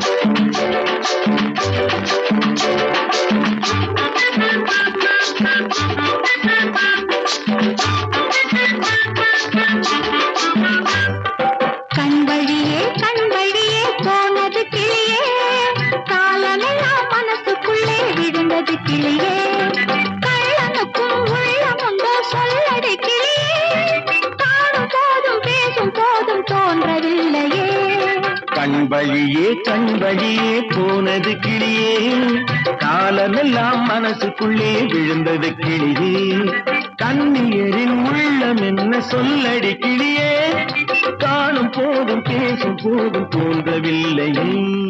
Thank you. கண் வழியே கண் வழியே போனது கிளியே. காலமெல்லாம் மனசுக்குள்ளே விழுந்தது கிளியே. கண்ணியரின் உள்ளம் என்ன சொல்லடி கிளியே. காணும் போதும் பேசும் போதும் தோன்றவில்லையே.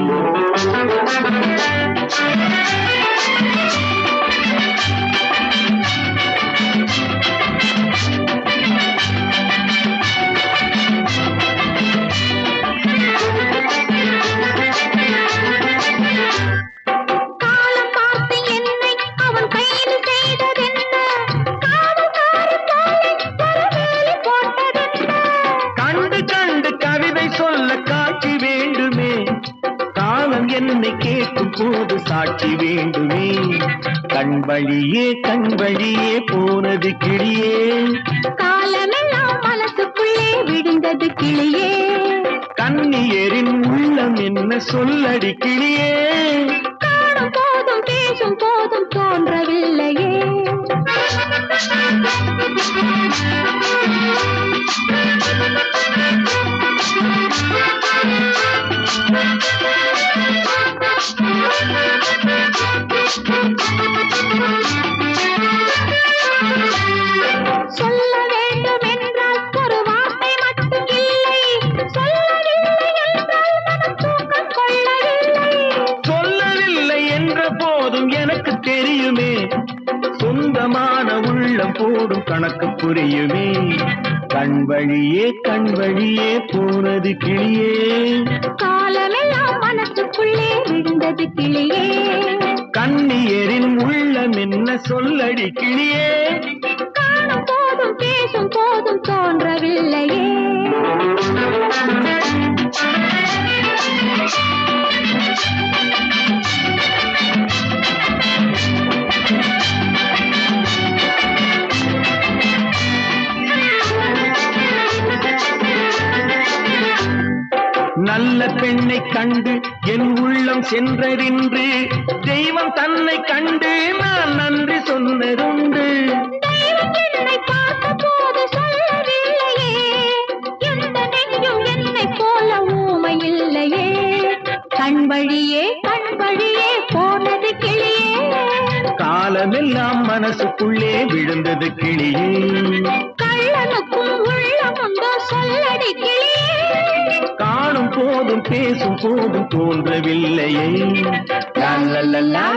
என்னை கேட்கும் போது சாட்சி வேண்டுமே. கண் வழியே கண் வழியே போனது கிளியே. காலமெல்லாம் மனசுக்குள்ளே விழுந்தது கிளியே. கண்ணியரின் உள்ளம் என்ன சொல்லடி கிளியே. போதும் எனக்கு தெரியுமே. சொந்தமான உள்ளம் போடும் கணக்கு புரியுமே. கண் வழியே கண் வழியே போனது கிளியே. காலமெல்லாம் மனசுக்குள்ளே விழுந்தது கிளியே. கண்ணியரின் உள்ளம் என்ன சொல்லடி கிளியே. நல்ல பெண்ணை கண்டு என் உள்ளம் சென்றறின்று தெய்வம் தன்னை கண்டு நான் நன்றி சொன்னதுண்டு. கண் வழியே கண் வழியே போனது கிளியே. காலமெல்லாம் மனசுக்குள்ளே விழுந்தது கிளியே. கள்ளனுக்கும் உள்ளமுண்டோ சொல்லடி கிளியே. போதும் பேசும் போதும் தோன்றவில்லையே. லா